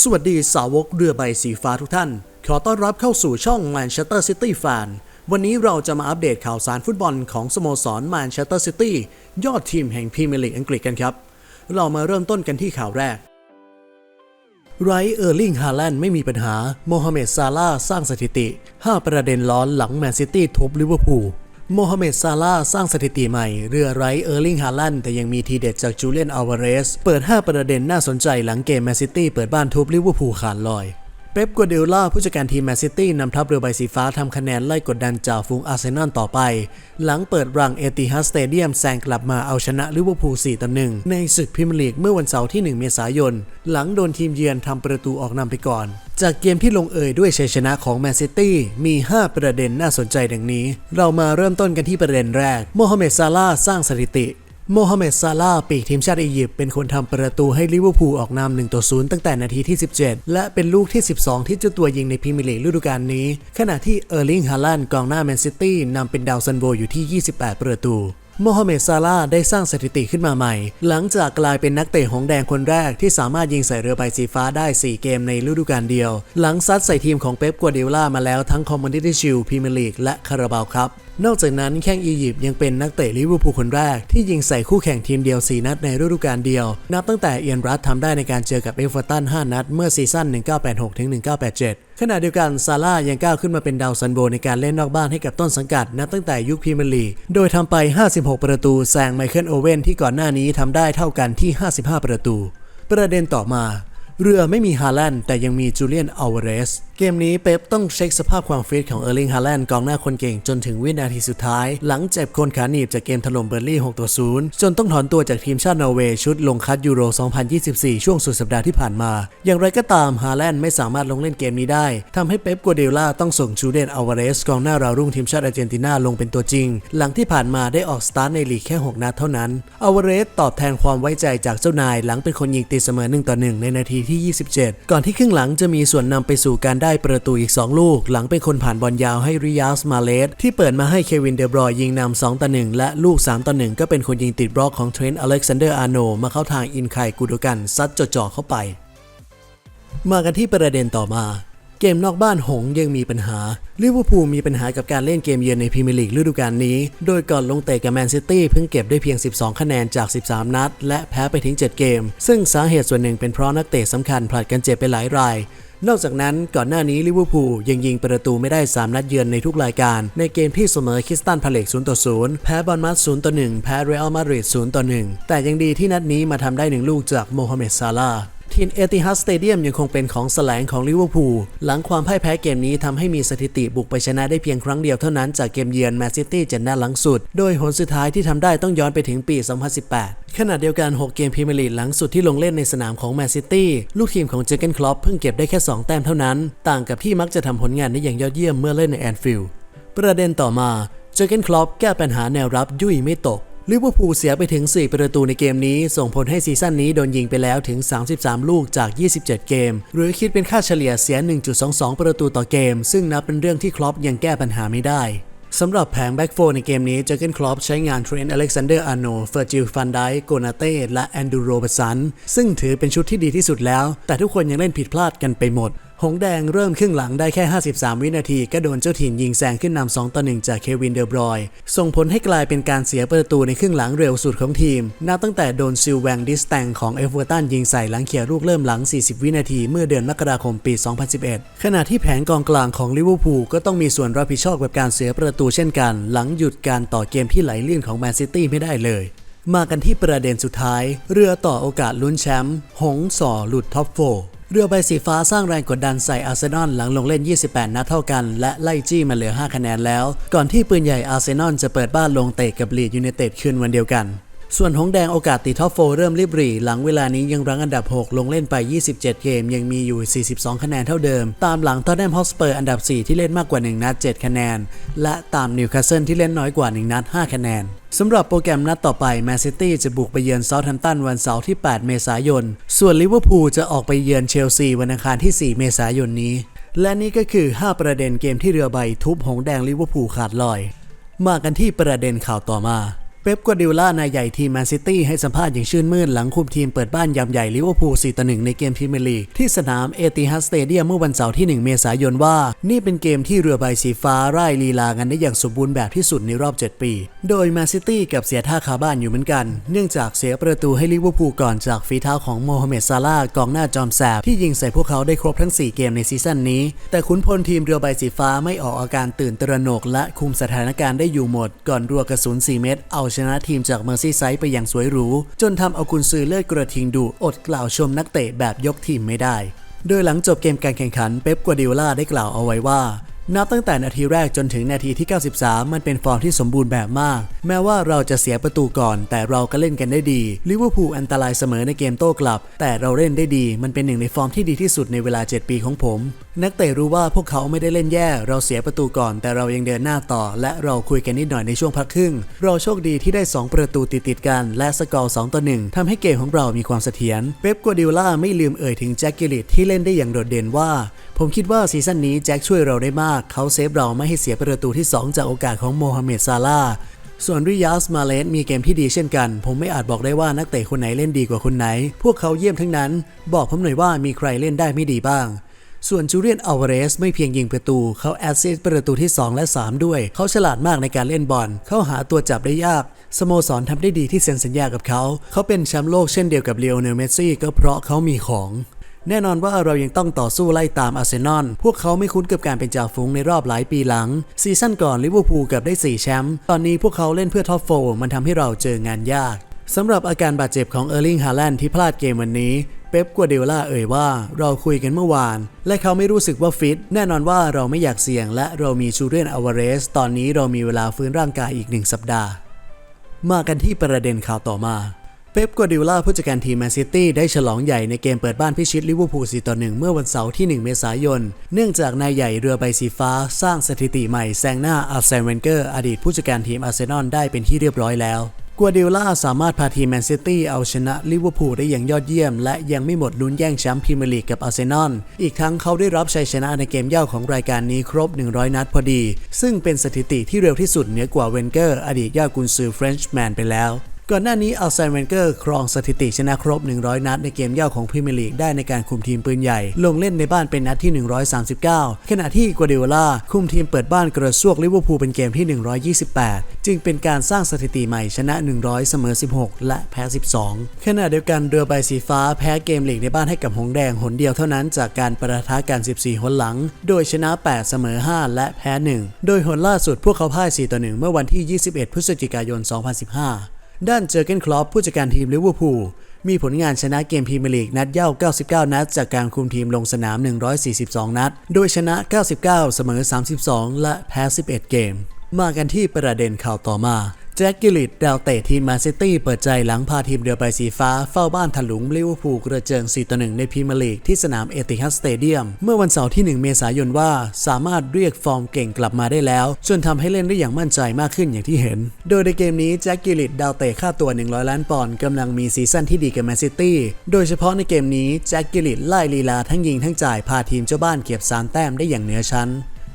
สวัสดีสาวกเรือใบสีฟ้าทุกท่าน ขอต้อนรับเข้าสู่ช่อง Manchester City Fan วันนี้เราจะมาอัปเดตข่าวสารฟุตบอลของสโมสร Manchester City ยอดทีมแห่งพรีเมียร์ลีกอังกฤษกันครับ เรามาเริ่มต้นกันที่ข่าวแรก ไรเออร์ลิงฮาแลนด์ไม่มีปัญหา โมฮัมเหม็ดซาลาสร้างสถิติ 5 ประเด็นร้อนหลังแมนซิตี้ทุบลิเวอร์พูล โมฮัมเหม็ดซาลาสร้างสถิติใหม่ เรือไรเออร์ลิงฮาแลนด์แต่ยังมีทีเด็ดจากจูเลียนอัลวาเรส เปิด 5 ประเด็นน่าสนใจหลังเกมแมนซิตี้เปิดบ้านทุบลิเวอร์พูลขาดลอย เป๊ปกัวเดล่าผู้จัดการทีมแมนซิตี้นำทัพเรือใบสีฟ้าทำคะแนนไล่กดดันจ่าฝูงอาร์เซนอลต่อไป หลังเปิดรังเอติฮัดสเตเดียมแซงกลับมาเอาชนะลิเวอร์พูล4ต่อ1ในศึกพรีเมียร์ลีกเมื่อวันเสาร์ที่ 1 เมษายน หลังโดนทีมเยือนทำประตูออกนำไปก่อน จากเกมที่ลงเอยด้วยชัยชนะของแมนซิตี้มี 5 ประเด็นน่าสนใจดังนี้ เรามาเริ่มต้นกันที่ประเด็นแรกโมฮัมเหม็ดซาลาสร้างสถิติ โมฮัมเหม็ดซาลาห์ปีกทีมชาติอียิปต์เป็นคนทำประตูให้ลิเวอร์พูลออกนำ1ต่อ0ตั้งแต่นาทีที่ 17 และเป็นลูกที่ 12 ที่เจ้าตัวยิงในพรีเมียร์ลีกฤดูกาลนี้ ขณะที่เออร์ลิงฮาลันด์กองหน้าแมนซิตี้นำเป็นดาวซันโวอยู่ที่ 28 ประตูโมฮัมเหม็ดซาลาห์ได้สร้างสถิติขึ้นมาใหม่ หลังจากกลายเป็นนักเตะหงส์แดงคนแรกที่สามารถยิงใส่เรือใบสีฟ้าได้ 4 เกมในฤดูกาลเดียว หลังซัดใส่ทีมของเป๊ปกัวเดล่ามาแล้วทั้งคอมมูนิตี้ชิลพรีเมียร์ลีกและคาราบาวครับนอกจากนั้นแข้งอียิปต์ยังเป็นนักเตะลิเวอร์พูลคนแรก ที่ยิงใส่คู่แข่งทีมเดียว 4 นัดในฤดูกาลเดียว นับตั้งแต่เอียนรัตทำได้ในการเจอกับเอเวอร์ตัน 5 นัด เมื่อซีซั่น 1986-1987 ขณะเดียวกันซาร่ายังก้าวขึ้นมาเป็นดาวซันโบในการเล่นนอกบ้านให้กับต้นสังกัด นับตั้งแต่ยุคพรีเมียร์ลีก โดยทำไป 56 ประตูแซงไมเคิลโอเว่นที่ก่อนหน้านี้ทำได้เท่ากันที่ 55 ประตู ประเด็นต่อมา เรือไม่มีฮาแลนด์แต่ยังมีจูเลียนอัลวเรส เกมนี้เป๊ปต้องเช็คสภาพความฟิตของเออร์ลิงฮาแลนด์กองหน้าคนเก่งจนถึงวินาทีสุดท้าย หลังเจ็บโคนขาหนีบจากเกมถล่มเบอร์ลี่ 6 ต่อ 0 จนต้องถอนตัวจากทีมชาตินอร์เวย์ชุดลงคัดยูโร 2024 ช่วงสุดสัปดาห์ที่ผ่านมา อย่างไรก็ตามฮาแลนด์ไม่สามารถลงเล่นเกมนี้ได้ทำให้เป๊ปกัวเดล่าต้องส่งจูเลียนอัลวาเรสกองหน้าดาวรุ่งทีมชาติอาร์เจนตินาลงเป็นตัวจริง หลังที่ผ่านมาได้ออกสตาร์ทในลีกแค่ 6 นัดเท่านั้นอัลวาเรสตอบแทนความไว้ใจจากเจ้านายหลังเป็นคนยิงตีเสมอ1ต่อ1ในนาทีที่ 27 ก่อนที่ครึ่งหลังจะมีส่วนนำไปสู่การได้ประตูอีก 2 ลูก หลังเป็นคนผ่านบอลยาวให้ริยาสมาเลสที่เปิดมาให้เควินเดบรอยยิงนำ2ต่อ1และลูก 3ต่อ1ก็เป็นคนยิงติดบล็อกของเทรนต์อเล็กซานเดอร์อาร์โนมาเข้าทางอินไคกูโดกันซัดจ่อๆเข้าไป มากันที่ประเด็นต่อมาเกมนอกบ้านหงยังมีปัญหาลิเวอร์พูลมีปัญหากับการเล่นเกมเยือนในพรีเมียร์ลีกฤดูกาลนี้ โดยก่อนลงเตะกับแมนซิตี้เพิ่งเก็บได้เพียง 12 คะแนนจาก 13 นัด และแพ้ไปถึง 7 เกม ซึ่งสาเหตุส่วนหนึ่งเป็นเพราะนักเตะสำคัญผลัดกันเจ็บไปหลายราย นอกจากนั้นก่อนหน้านี้ลิเวอร์พูลยังยิงประตูไม่ได้ 3 นัดเยือนในทุกรายการ ในเกมที่เสมอคริสตันพาเลก0ต่อ0แพ้บอลมัส0ต่อ1แพ้เรอัลมาดริด0ต่อ1แต่ยังดีที่นัดนี้มาทำได้หนึ่งลูกจากโมฮัมเหม็ดซาลา ทีมเอติฮัดสเตเดียมยังคงเป็นของแสลงของลิเวอร์พูลหลังความพ่ายแพ้เกมนี้ทำให้มีสถิติบุกไปชนะได้เพียงครั้งเดียวเท่านั้นจากเกมเยือนแมนซิตี้เจ็ดนัดหลังสุด โดยหนสุดท้ายที่ทำได้ต้องย้อนไปถึงปี 2018 ขณะเดียวกัน 6 เกมพรีเมียร์ลีกหลังสุดที่ลงเล่นในสนามของแมนซิตี้ลูกทีมของเจอร์เกนคลอปเพิ่งเก็บได้แค่ 2 แต้มเท่านั้น ต่างกับที่มักจะทำผลงานได้อย่างยอดเยี่ยมเมื่อเล่นในแอนฟิลด์ประเด็นต่อมาเจอร์เกนคลอปแก้ปัญหาแนวรับยุ่ยไม่ตก ลิเวอร์พูลเสียไปถึง 4 ประตูในเกมนี้ ส่งผลให้ซีซั่นนี้โดนยิงไปแล้วถึง 33 ลูกจาก 27 เกม หรือคิดเป็นค่าเฉลี่ยเสีย 1.22 ประตูต่อเกม ซึ่งนับเป็นเรื่องที่คลอปยังแก้ปัญหาไม่ได้สำหรับแผงแบ็กโฟในเกมนี้เจอเกนคลอปใช้งานเทรนต์อเล็กซานเดอร์อาร์โนเฟอร์จิลฟันไดโกนาเต้และแอนดูโรบสันซึ่งถือเป็นชุดที่ดีที่สุดแล้ว แต่ทุกคนยังเล่นผิดพลาดกันไปหมด หงแดงเริ่มครึ่งหลังได้แค่ 53 วินาที ก็โดนเจ้าถิ่นยิงแซงขึ้นนำ2ต่อ1จากเควินเดอบรอย ส่งผลให้กลายเป็นการเสียประตูในครึ่งหลังเร็วสุดของทีม นับตั้งแต่โดนซิลแวงดิสแตงของเอเวอร์ตันยิงใส่หลังเขียลูกเริ่มหลัง 40 วินาที เมื่อเดือนมกราคมปี 2011 ขณะที่แผนกองกลางของลิเวอร์พูลก็ต้องมีส่วนรับผิดชอบกับการเสียประตูเช่นกัน หลังหยุดการต่อเกมที่ไหลเลื่นของแมนซิตี้ไม่ได้เลยมากันที่ประเด็นสุดท้าย เรือต่อโอกาสลุ้นแชมป์ หงส่อหลุดท็อปโฟ เรือใบสีฟ้าสร้างแรงกดดันใส่อาร์เซนอลหลังลงเล่น 28 นัดเท่ากัน และไล่จี้มาเหลือ 5 คะแนนแล้ว ก่อนที่ปืนใหญ่อาร์เซนอลจะเปิดบ้านลงเตะกับลีดยูไนเต็ดคืนวันเดียวกัน ส่วนหงแดงโอกาสติดท็อปโฟร์เริ่มรีบรีหลังเวลานี้ยังรั้งอันดับ 6 ลงเล่นไป 27 เกม ยังมีอยู่ 42 คะแนนเท่าเดิม ตามหลังทอตแนมฮอสเปอร์อันดับ 4 ที่เล่นมากกว่า 1 นัด 7 คะแนน และตามนิวคาสเซิลที่เล่นน้อยกว่า 1 นัด 5 คะแนน สำหรับโปรแกรมนัดต่อไปแมนซิตี้จะบุกไปเยือนเซาท์แฮมป์ตันวันเสาร์ที่ 8 เมษายน ส่วนลิเวอร์พูลจะออกไปเยือนเชลซีวันอังคารที่ 4 เมษายนนี้ และนี่ก็คือ 5 ประเด็นเกมที่เรือใบทุบหงแดงลิเวอร์พูลขาดลอย มากันที่ประเด็นข่าวต่อมา เป๊ปกวาดิล่านายใหญ่ทีมแมนซิตี้ให้สัมภาษณ์อย่างชื่นมื่นหลังคุมทีมเปิดบ้านยำใหญ่ลิเวอร์พูล4ต่อ1ในเกมพรีเมียร์ลีกที่สนามเอติฮัสเตเดียมเมื่อวันเสาร์ที่ 1 เมษายนว่า นี่เป็นเกมที่เรือใบสีฟ้าร่ายลีลากันได้อย่างสมบูรณ์แบบที่สุดในรอบ 7 ปี โดยแมนซิตี้กับเสียท่าคาบ้านอยู่เหมือนกัน เนื่องจากเสียประตูให้ลิเวอร์พูลก่อนจากฝีเท้าของโมฮัมเหม็ดซาลาห์กองหน้าจอมแสบที่ยิงใส่พวกเขาได้ครบทั้ง 4 เกมในซีซั่นนี้ แต่ขุนพลทีมเรือใบสีฟ้าไม่ออกอาการตื่นตระหนกและคุมสถานการณ์ได้อยู่หมด ก่อนรัวกระสุน 4 เม็ดเอาชนะทีมจากเมอร์ซีไซด์ไปอย่างสวยหรู จนทำเอากุนซือเลือดกระทิงดุอดกล่าวชมนักเตะแบบยกทีมไม่ได้ โดยหลังจบเกมการแข่งขันเป๊ปกัวดิโอลาได้กล่าวเอาไว้ว่า นับตั้งแต่นาทีแรกจนถึงนาทีที่ 93 มันเป็นฟอร์มที่สมบูรณ์แบบมาก แม้ว่าเราจะเสียประตูก่อน แต่เราก็เล่นกันได้ดีลิเวอร์พูลอันตรายเสมอในเกมโต้กลับ แต่เราเล่นได้ดี มันเป็นหนึ่งในฟอร์มที่ดีที่สุดในเวลา 7 ปีของผม นักเตะรู้ว่าพวกเขาไม่ได้เล่นแย่ เราเสียประตูก่อน แต่เรายังเดินหน้าต่อ และเราคุยกันนิดหน่อยในช่วงพักครึ่ง เราโชคดีที่ได้ 2 ประตูติดติดกัน และสกอร์2ต่อ1ทำให้เกมของเรามีความเสถียรเป๊ปกัวดิโอลาไม่ลืมเอ่ยถึงแจ็คกิลิตที่เล่นได้อย่างโดดเด่นว่า ผมคิดว่าซีซั่นนี้แจ็คช่วยเราได้มาก เขาเซฟเราไม่ให้เสียประตูที่ 2 จากโอกาสของโมฮัมเหม็ดซาลาส่วนริยาสมาเลสมีเกมที่ดีเช่นกัน ผมไม่อาจบอกได้ว่านักเตะคนไหนเล่นดีกว่าคนไหน พวกเขาเยี่ยมทั้งนั้น บอกผมหน่อยว่ามีใครเล่นได้ไม่ดีบ้าง ส่วนจูเลียนอัลวาเรสไม่เพียงยิงประตู เขาแอสซิสต์ประตูที่ 2 และ 3 ด้วย เขาฉลาดมากในการเล่นบอล เขาหาตัวจับได้ยาก สโมสรทำได้ดีที่เซ็นสัญญากับเขา เขาเป็นแชมป์โลกเช่นเดียวกับเลโอเนลเมสซี่ก็เพราะเขามีของ แน่นอนว่าเรายังต้องต่อสู้ไล่ตามอาร์เซนอล พวกเขาไม่คุ้นกับการเป็นจ่าฝูงในรอบหลายปีหลัง ซีซั่นก่อนลิเวอร์พูลเกับได้ 4 แชมป์ ตอนนี้พวกเขาเล่นเพื่อท็อปโฟมันทำให้เราเจองานยากสำหรับอาการบาดเจ็บของเออร์ลิงฮาแลนด์ที่พลาดเกมวันนี้ เป๊ปกัวเดล่าเอ่ยว่าเราคุยกันเมื่อวาน และเขาไม่รู้สึกว่าฟิต แน่นอนว่าเราไม่อยากเสี่ยง และเรามีชูเรียนอวาเรส ตอนนี้เรามีเวลาฟื้นร่างกายอีกหนึ่งสัปดาห์ มากันที่ประเด็นข่าวต่อมา เป๊ปกัวดิโอลาผู้จัดการทีมแมนซิตี้ได้ฉลองใหญ่ในเกมเปิดบ้านพิชิตลิเวอร์พูล 4 ต่อ 1 เมื่อวันเสาร์ที่ 1 เมษายน เนื่องจากนายใหญ่เรือใบสีฟ้า สร้างสถิติใหม่แซงหน้าอาร์เซนเวนเกอร์ อดีตผู้จัดการทีมอาร์เซนอลได้เป็นที่เรียบร้อยแล้ว กัวดิโอลาสามารถพาทีมแมนซิตี้เอาชนะลิเวอร์พูลได้อย่างยอดเยี่ยม และยังไม่หมดลุ้นแย่งแชมป์พรีเมียร์ลีกกับอาร์เซนอล อีกทั้งเขาได้รับชัยชนะในเกมเย่าของรายการนี้ครบ 100 นัดพอดี ซึ่งเป็นสถิติที่เร็วที่สุดเหนือกว่าเวนเกอร์ อดีตยอดกุนซือเฟรนช์แมนไปแล้ว ก่อนหน้านี้อัลไซเวนเกอร์ครองสถิติชนะครบ 100 นัดในเกมเย่าของพรีเมียร์ลีกได้ในการคุมทีมปืนใหญ่ ลงเล่นในบ้านเป็นนัดที่ 139 ขณะที่กัวเดโอลาคุมทีมเปิดบ้านกระซวกลิเวอร์พูลเป็นเกมที่ 128 จึงเป็นการสร้างสถิติใหม่ชนะ 100 เสมอ 16 และแพ้ 12 ขณะเดียวกันเรือใบสีฟ้าแพ้เกมลีกในบ้านให้กับหงแดงหนเดียวเท่านั้นจากการประทะกัน 14 หนหลัง โดยชนะ 8 เสมอ 5 และแพ้ 1 โดยหนล่าสุดพวกเขาพ่าย 4 ต่อ 1 เมื่อวันที่ 21 พฤศจิกายน 2015 ด้านเจอเกนคลอปผู้จัดการทีมลิเวอร์พูลมีผลงานชนะเกมพรีเมียร์ลีกนัดเย่า 99 นัด จากการคุมทีมลงสนาม 142 นัด โดยชนะ 99 เสมอ 32 และแพ้ 11 เกม มากันที่ประเด็นข่าวต่อมา จ็คกิลลิตดาวเตะทีมแมนซิตี้เปิดใจหลังพาทีมเรือใบสีฟ้าเฝ้าบ้านถลุงลิเวอร์พูลกระเจิง 4 ต่อ 1 ในพรีเมียร์ลีกที่สนามเอติฮัดสเตเดียม เมื่อวันเสาร์ที่ 1 เมษายนว่าสามารถเรียกฟอร์มเก่งกลับมาได้แล้ว จนทำให้เล่นได้อย่างมั่นใจมากขึ้นอย่างที่เห็น โดยในเกมนี้แจ็คกิลลิตดาวเตะค่าตัว 100 ล้านปอนด์กำลังมีซีซั่นที่ดีกับแมนซิตี้โดยเฉพาะในเกมนี้แจ็คกิลลิตไล่ลีลาทั้งยิงทั้งจ่ายพาทีมเจ้าบ้านเก็บสามแต้มได้อย่างเหนือชั้น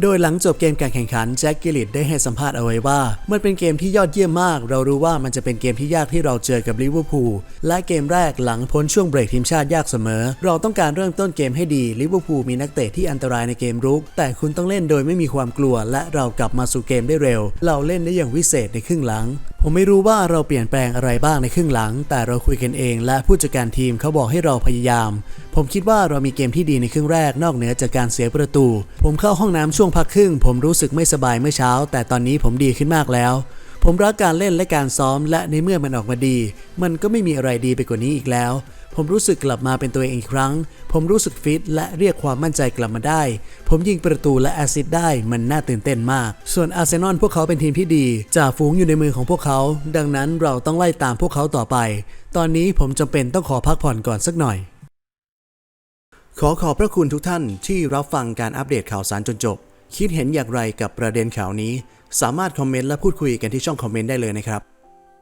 โดยหลังจบเกมการแข่งขันแจ็คกิลิตได้ให้สัมภาษณ์เอาไว้ว่า มันเป็นเกมที่ยอดเยี่ยมมาก เรารู้ว่ามันจะเป็นเกมที่ยากที่เราเจอกับลิเวอร์พูลและเกมแรกหลังพ้นช่วงเบรกทีมชาติยากเสมอ เราต้องการเริ่มต้นเกมให้ดีลิเวอร์พูลมีนักเตะที่อันตรายในเกมรุก แต่คุณต้องเล่นโดยไม่มีความกลัว และเรากลับมาสู่เกมได้เร็ว เราเล่นได้อย่างวิเศษในครึ่งหลัง ผมไม่รู้ว่าเราเปลี่ยนแปลงอะไรบ้างในครึ่งหลัง แต่เราคุยกันเอง และผู้จัดการทีมเขาบอกให้เราพยายาม ผมคิดว่าเรามีเกมที่ดีในครึ่งแรกนอกเหนือจากการเสียประตู ผมเข้าห้องน้ำช่วงพักครึ่ง ผมรู้สึกไม่สบายเมื่อเช้า แต่ตอนนี้ผมดีขึ้นมากแล้ว ผมรักการเล่นและการซ้อม และในเมื่อมันออกมาดี มันก็ไม่มีอะไรดีไปกว่านี้อีกแล้ว ผมรู้สึกกลับมาเป็นตัวเองอีกครั้ง ผมรู้สึกฟิตและเรียกความมั่นใจกลับมาได้ ผมยิงประตูและแอซิสต์ได้มันน่าตื่นเต้นมาก ส่วนอาร์เซนอลพวกเขาเป็นทีมที่ดีจ่าฝูงอยู่ในมือของพวกเขา ดังนั้นเราต้องไล่ตามพวกเขาต่อไป ตอนนี้ผมจำเป็นต้องขอพักผ่อนก่อนสักหน่อย ขอขอบพระคุณทุกท่านที่รับฟังการอัปเดตข่าวสารจนจบ คิดเห็นอย่างไรกับประเด็นข่าวนี้ สามารถคอมเมนต์และพูดคุยกันที่ช่องคอมเมนต์ได้เลยนะครับ